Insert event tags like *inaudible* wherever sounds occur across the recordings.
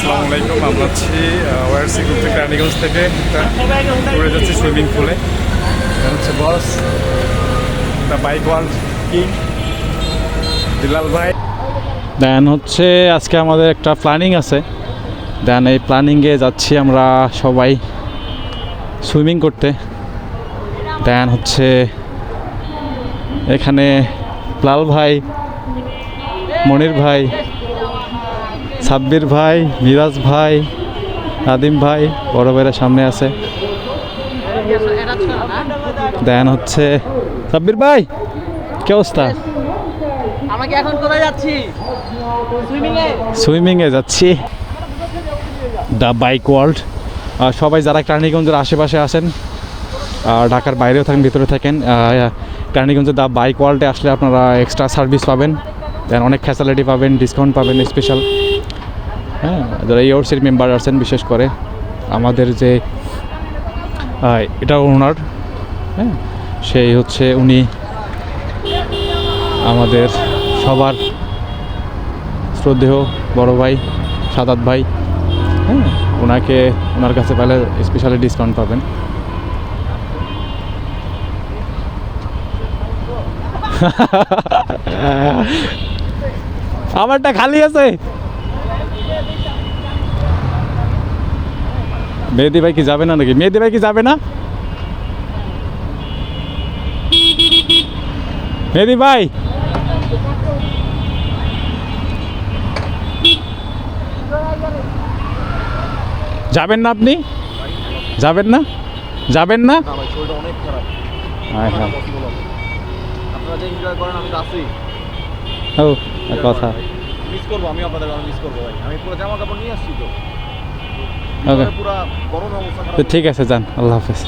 আসসালামু আলাইকুম, আমরা আছি ওয়ারসি গ্রুপ থেকে রানীগঞ্জ থেকে। একটা ঘুরে যাচ্ছি সুইমিং পুলে। হচ্ছে boss the bike world king, Dilal ভাই। দেন হচ্ছে আজকে আমাদের একটা প্ল্যানিং আছে। দেন এই প্ল্যানিংয়ে যাচ্ছি আমরা সবাই সুইমিং করতে। দেন হচ্ছে এখানে লাল ভাই, মনির ভাই সাব্বির ভাই মিরাজ ভাই নাদিম ভাই বড় ভাইয়ের সামনে আছে। দেন হচ্ছে সাব্বির ভাই কি অবস্থা? আমাকে এখন কোথায় যাচ্ছি? সুইমিং এ সুইমিংয়ে যাচ্ছি। দ্য বাইক ওয়ার্ল্ড আর সবাই যারা কেরানীগঞ্জের আশেপাশে আসেন আর ঢাকার বাইরেও থাকেন ভিতরে থাকেন কেরানীগঞ্জের দ্য বাইক ওয়ার্ল্ডে আসলে আপনারা এক্সট্রা সার্ভিস পাবেন। দেন অনেক ফ্যাসিলিটি পাবেন ডিসকাউন্ট পাবেন স্পেশাল হ্যাঁ যারা ইউরসির মেম্বার আছেন, বিশেষ করে আমাদের যে এটা ওনার হ্যাঁ সেই হচ্ছে উনি আমাদের সবার শ্রদ্ধেয় বড় ভাই, সাদাত ভাই হ্যাঁ ওনাকে ওনার কাছে পেলে স্পেশালি ডিসকাউন্ট পাবেন। *laughs* আমারটা খালি আছে। মেহেদি ভাই কি যাবে না নাকি? মেহেদি ভাই কি যাবে না? মেহেদি ভাই! যাবেন না আপনি? যাবেন না? যাবেন না? না ভাই শরীরটা অনেক খারাপ। হ্যাঁ হ্যাঁ। আপনারা যে এনজয় করেন আমি আছি। ও কথা। মিস করব আমি আপনাদের মিস করব ভাই। আমি পুরো জামা কাপড় নিয়ে আসছি তো। ওকে। তো ঠিক আছে যান। আল্লাহ হাফেজ।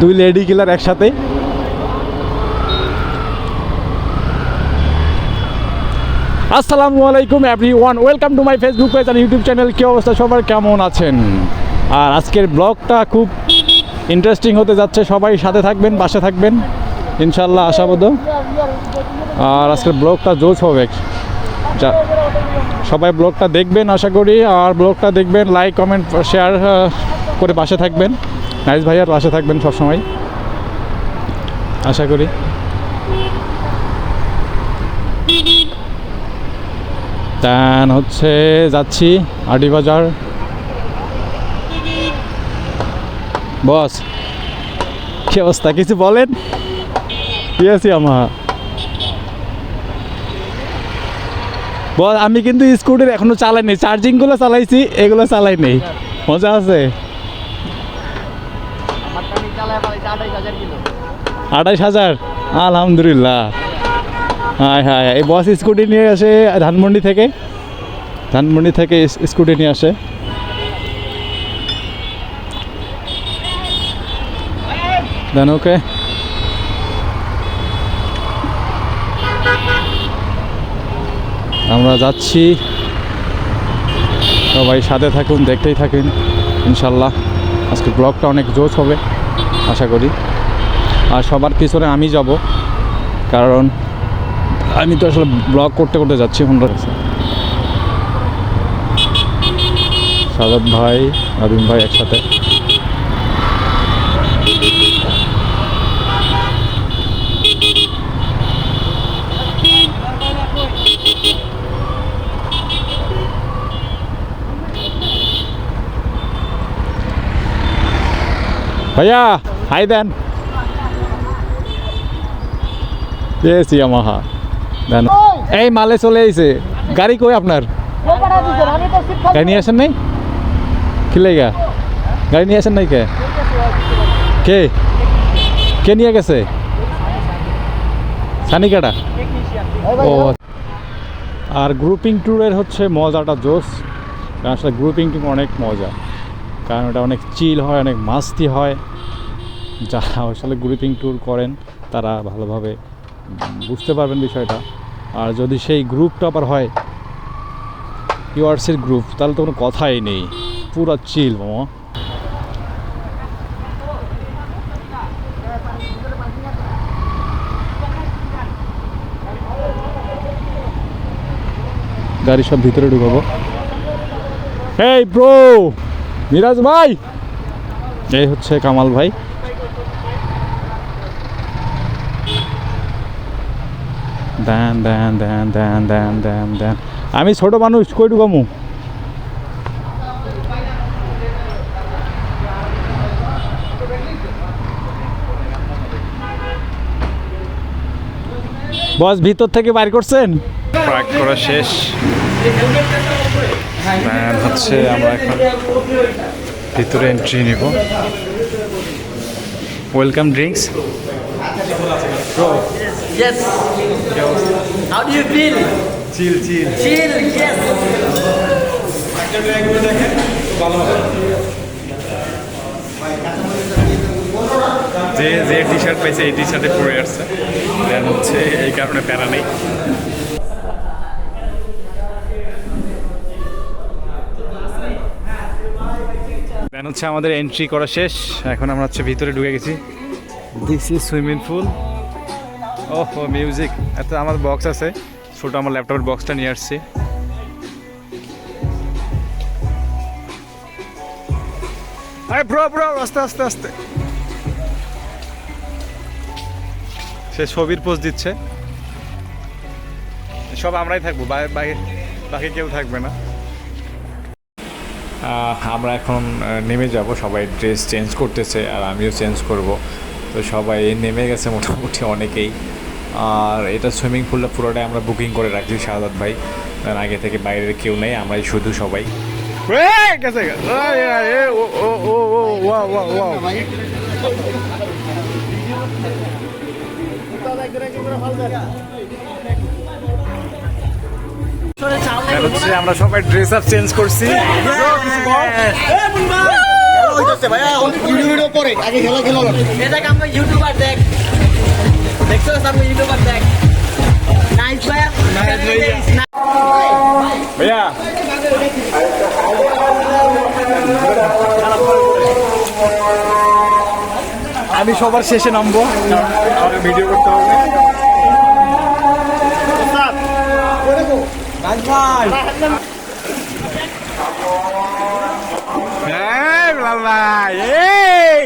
দুই লেডি কিলার একসাথে। আসসালামু আলাইকুম everyone welcome to my Facebook page R YouTube channel কী অবস্থা? সবার কেমন আছেন? আর আজকের ব্লগটা খুব ইন্টারেস্টিং হতে যাচ্ছে। সবাই সাথে থাকবেন বাসে থাকবেন। ইনশাল্লাহ আশাবোধ আর আজকের ব্লগটা জোশ হবে। যা সবাই ব্লগটা দেখবেন আশা করি, আর ব্লগটা দেখবেন লাইক কমেন্ট শেয়ার করে পাশে থাকবেন। নাইস ভাইয়ার পাশে থাকবেন সবসময়। আশা করি। দেন হচ্ছে যাচ্ছি আডি বাজার বস, কি অবস্থা? কিছু বলেন? কি আছি আমার? বল, আমি কিন্তু স্কুটির এখনও চালাই চালাইনি চার্জিংগুলো চালাইছি, এগুলো চালাই নেই। মজা আছে। আঠাইশ হাজার? আলহামদুলিল্লাহ। হ্যাঁ হ্যাঁ এই বস স্কুটি নিয়ে আসে ধানমন্ডি থেকে। ধানমন্ডি থেকে স্কুটি নিয়ে আসে। দেন, ওকে। আমরা যাচ্ছি। সবাই সাথে থাকুন, দেখতেই থাকুন, ইনশাল্লাহ। আজকে ব্লগটা অনেক জোশ হবে, আশা করি। আর সবার পিছনে আমি যাব, কারণ আমি তো আসলে ব্লগ করতে করতে যাচ্ছি হোন্ডার কাছে ভাই, আদিম ভাই একসাথে। ভাইয়া হাই দেন এসি আমাহা দেন এই মালে চলে আইছে। গাড়ি কই আপনার? গাড়ি নিয়ে আসেন নাই? কি লেগা? গাড়ি নিয়ে আসেন নাই কে? কে? কে নিয়ে গেছে? সানিকাটা? ও আর গ্রুপিং ট্যুরের হচ্ছে মজাটা জোস। আসলে গ্রুপিং ট্যুর অনেক মজা। কারণ ওটা অনেক চিল হয়, অনেক মাস্তি হয়। যারা আসলে গ্রুপিং ট্যুর করেন, তারা ভালোভাবে বুঝতে পারবেন বিষয়টা। আর যদি সেই গ্রুপটা আবার হয়, ইউআরসির গ্রুপ, তাহলে তো কোনো কথাই নেই। পুরা চিল, মামা। গাড়ি সব ভিতরে ঢুকাবো। এই, ব্রো! মিরাজ ভাই! এই হচ্ছে কামাল ভাই। দেন দেন দেন দেন দেন দেন দেন। আমি ছোট মানুষ, কই ঢুকামু? বস, ভিতর থেকে বাইর করছেন? করা শেষ। And হচ্ছে আমরা এখন ভিতরে এন্ট্রি নিব welcome drinks Yes. How do you feel? Chill chill Chill. Yes. যে যে টি শার্ট পাইছে এই টি শার্টে পরে আসছে দেন হচ্ছে এই কারণে প্যারা নেই দেন হচ্ছে আমাদের এন্ট্রি করা শেষ। এখন আমরা হচ্ছে ভিতরে ঢুকে গেছি। দিস ইজ সুইমিং পুল ওহো মিউজিক এত আমার বক্স আছে। ছোটো আমার ল্যাপটপের বক্সটা নিয়ে আসছি। আরে আস্তে আস্তে আস্তে। সে ছবির পোজ দিচ্ছে। সব আমরাই থাকব বাকি কেউ থাকবে না। আমরা এখন নেমে যাব। সবাই ড্রেস চেঞ্জ করতেছে আর আমিও চেঞ্জ করব। তো সবাই নেমে গেছে মোটামুটি অনেকেই। আর এটা সুইমিং পুলটা পুরোটাই আমরা বুকিং করে রাখছি শাহাদ ভাই। কারণ আগে থেকে বাইরের কেউ নেই আমরাই শুধু সবাই। গেছে ও হচ্ছে আমরা সবাই ড্রেস আপ চেঞ্জ করছি। এটাকে আমরা ইউটিউবার দেখ দেখছ ইউটিউবার দেখ নাইস ভাইয়া। ভাইয়া আমি সবার শেষে নামবো। ভিডিও করতে হবে। হ্যাঁ, বিলাল ভাই, এই!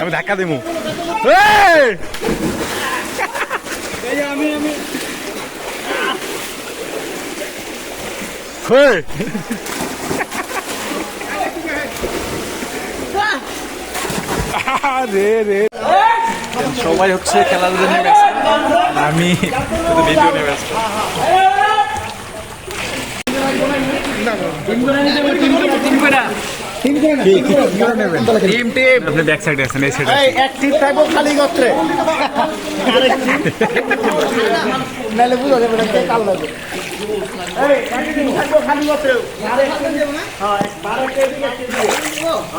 আমি ধাক্কা দেবো আমি আমি রে রে। সবাই হচ্ছে খেলার জন্য ব্যস্ত। আমি ভিডিও নিয়ে ব্যস্ত। টিম টিম আপনি ব্যাক সাইডে আছেন এই সাইডে এক সিট থাকব খালি গত্রে। নাহলে বুঝা যাবে না কে কাল লাগবে। এই এক সিট থাকব খালি গত্রে। হ্যাঁ হ্যাঁ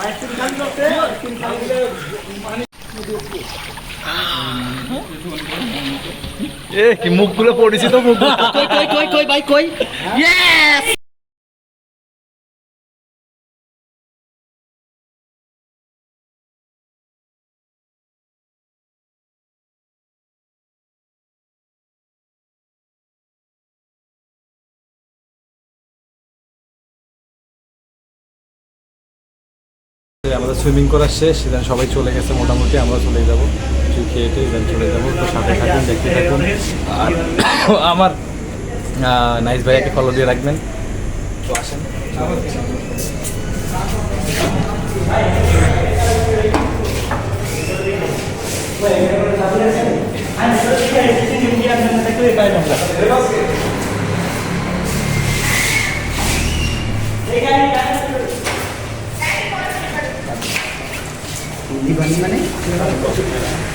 এক সিট খালি গত্রে তিন খালি এ কি মুখগুলো পরিচিত মুখ। কই কই কই কই ভাই কই? ইয়েস আমাদের সুইমিং করা শেষ ইদান সবাই চলে গেছে মোটামুটি, আমরা চলে যাব। কিছু খেয়ে দেন চলে যাব। তো সাথে থাকুন, দেখতে থাকুন। আর *coughs* আমার নাইস ভাইয়াকে ফলো দিয়ে রাখবেন। তো আসেন। ¿Cuándo manejo?